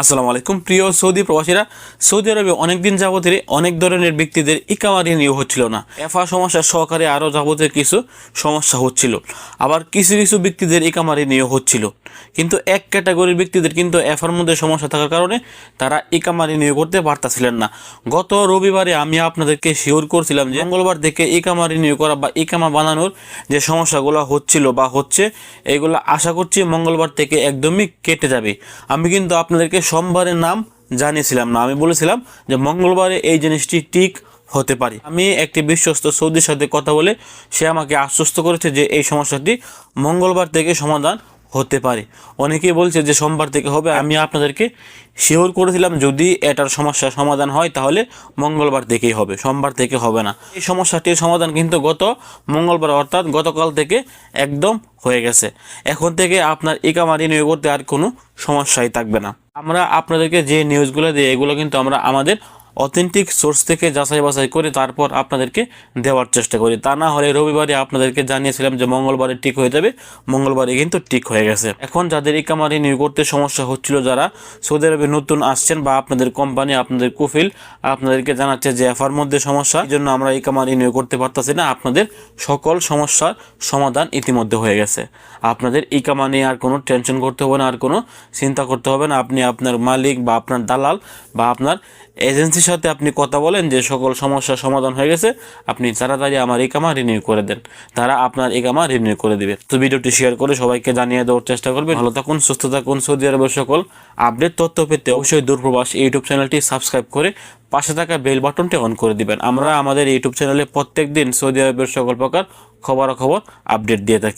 আসসালামু আলাইকুম। প্রিয় সৌদি প্রবাসীরা, সৌদি আরবে অনেক দিন যাবতীয় অনেক ধরনের ব্যক্তিদের ইকামারি নিয়োগ হচ্ছিল না। এফা সমস্যা সহকারে আরও যাবতীয় কিছু সমস্যা হচ্ছিল। আবার কিছু কিছু ব্যক্তিদের ইকামারি নিয়োগ হচ্ছিল। কিন্তু এক ক্যাটাগরির ব্যক্তিদের কিন্তু এফার মধ্যে সমস্যা থাকার কারণে তারা ইকামারি নিয়োগ করতে পারতাছিলেন না। গত রবিবারে আমি আপনাদেরকে শিওর করছিলাম যে মঙ্গলবার থেকে ইকামারি নিয়োগ করা বা ইকামা বানানোর যে সমস্যাগুলো হচ্ছিল বা হচ্ছে, এগুলো আশা করছি মঙ্গলবার থেকে একদমই কেটে যাবে। আমি কিন্তু আপনাদেরকে সোমবারের নাম জানিয়েছিলাম না। আমি বলেছিলাম যে মঙ্গলবারে এই জিনিসটি ঠিক হতে পারে। আমি একটি বিশ্বস্ত সৌদির সাথে কথা বলে সে আমাকে আশ্বস্ত করেছে যে এই সমস্যাটি মঙ্গলবার থেকে সমাধান হতে পারে। অনেকেই বলছে যে সোমবার থেকে হবে। আমি আপনাদেরকে শিওর করেছিলাম যদি এটার সমস্যার সমাধান হয় তাহলে মঙ্গলবার থেকেই হবে। সোমবার থেকে হবে না। এই সমস্যাটির সমাধান কিন্তু গত মঙ্গলবার অর্থাৎ গতকাল থেকে একদম হয়ে গেছে। এখন থেকে আপনার ইকামারি নিয়োগ করতে আর কোনো সমস্যাই থাকবে না। আমরা আপনাদেরকে যে নিউজগুলো দিই এগুলো কিন্তু আমরা আমাদের অথেন্টিক সোর্স থেকে যাচাই বাছাই করে তারপর আপনাদেরকে দেওয়ার চেষ্টা করি। তা না হলে রবিবারে আপনাদেরকে জানিয়েছিলাম যে মঙ্গলবারে ঠিক হয়ে যাবে, মঙ্গলবারে কিন্তু ঠিক হয়ে গেছে। এখন যাদের ইকামারি নিয়োগ করতে সমস্যা হচ্ছিল যারা, সৌদি আরবে নতুন আসছেন বা আপনাদের কোম্পানি, আপনাদের কুফিল আপনাদেরকে জানাচ্ছে যে এফার মধ্যে সমস্যা, এই জন্য আমরা ইকামারি নিয়োগ করতে পারতেছি না। আপনাদের সকল সমস্যার সমাধান ইতিমধ্যে হয়ে গেছে। আপনাদের ইকামা নিয়ে আর কোনো টেনশন করতে হবে না, আর কোনো চিন্তা করতে হবে না। আপনি আপনার মালিক বা আপনার দালাল বা আপনার এজেন্সির সাথে আপনি কথা বলেন যে সকল সমস্যার সমাধান হয়ে গেছে, আপনি তাড়াতাড়ি আমার ইকামা রিনিউ করে দেন। তারা আপনার ইকামা রিনিউ করে দিবে। তো ভিডিওটি শেয়ার করে সবাইকে জানিয়ে দেওয়ার চেষ্টা করবেন। ভালো থাকুন, সুস্থ থাকুন। সৌদি আরবের সকল আপডেট তথ্য পেতে অবশ্যই দূরপ্রবাস ইউটিউব চ্যানেলটি সাবস্ক্রাইব করে পাশে থাকা বেল বাটনটি অন করে দিবেন। আমরা আমাদের ইউটিউব চ্যানেলে প্রত্যেক দিন সৌদি আরবের সকল প্রকার খবরাখবর আপডেট দিয়ে থাকি।